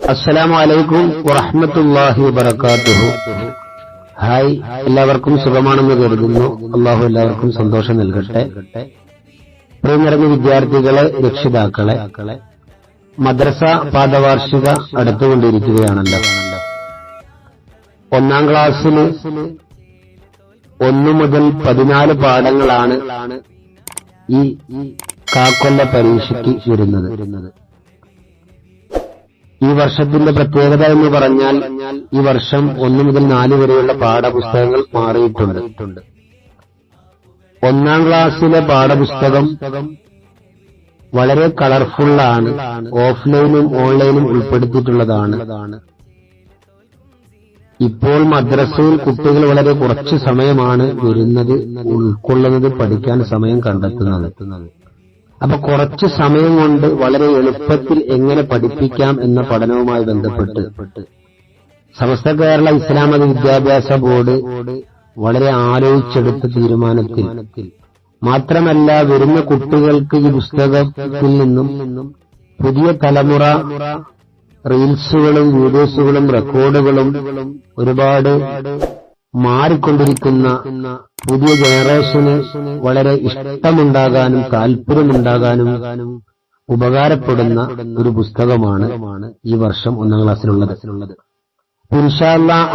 അസ്സലാമു വറഹമത്തല്ലാഹി വബറകാതുഹു. ഹായ് എല്ലാവർക്കും സുഖമാണെന്ന് കരുതുന്നു. അള്ളാഹു എല്ലാവർക്കും സന്തോഷം നൽകട്ടെ. പ്രിയനിറഞ്ഞ വിദ്യാർത്ഥികളെ രക്ഷിതാക്കളെ മദ്രസ പാദവാർഷിക അടുത്തുകൊണ്ടിരിക്കുകയാണല്ലോ. ഒന്നാം ക്ലാസ്സിൽ ഒന്നു മുതൽ പതിനാല് പാഠങ്ങളാണ് ഈ കാക്കൊല്ല പരീക്ഷയ്ക്ക് വരുന്നത്. ഈ വർഷത്തിന്റെ പ്രത്യേകത എന്ന് പറഞ്ഞാൽ ഈ വർഷം ഒന്നു മുതൽ നാല് വരെയുള്ള പാഠപുസ്തകങ്ങൾ മാറിയിട്ടുണ്ട്. ഒന്നാം ക്ലാസ്സിലെ പാഠപുസ്തകം വളരെ കളർഫുള്ളാണ്. ഓഫ്ലൈനും ഓൺലൈനും ഉൾപ്പെടുത്തിയിട്ടുള്ളതാണ്. ഇപ്പോൾ മദ്രസയിൽ കുട്ടികൾ വളരെ കുറച്ച് സമയമാണ് വരുന്നത് ഉൾക്കൊള്ളുന്നത് പഠിക്കാൻ സമയം കണ്ടെത്തുന്നത്. അപ്പൊ കുറച്ച് സമയം കൊണ്ട് വളരെ എളുപ്പത്തിൽ എങ്ങനെ പഠിപ്പിക്കാം എന്ന പഠനവുമായി ബന്ധപ്പെട്ട് സമസ്ത കേരള ഇസ്ലാമത വിദ്യാഭ്യാസ ബോർഡ് വളരെ ആലോചിച്ചെടുത്ത തീരുമാനത്തിൽ മാത്രമല്ല വരുന്ന കുട്ടികൾക്ക് ഈ പുസ്തകത്തിൽ നിന്നും പുതിയ തലമുറ റീൽസുകളും വീഡിയോസുകളും റെക്കോർഡുകളും ഒരുപാട് മാറിക്കൊണ്ടിരിക്കുന്ന പുതിയ ജനറേഷന് വളരെ ഇഷ്ടമുണ്ടാകാനും താല്പര്യമുണ്ടാകാനും ഉപകാരപ്പെടുന്ന ഒരു പുസ്തകമാണ് ഈ വർഷം ഒന്നാം ക്ലാസ്സിലുള്ളത്. ഇൻഷാല്ല ആ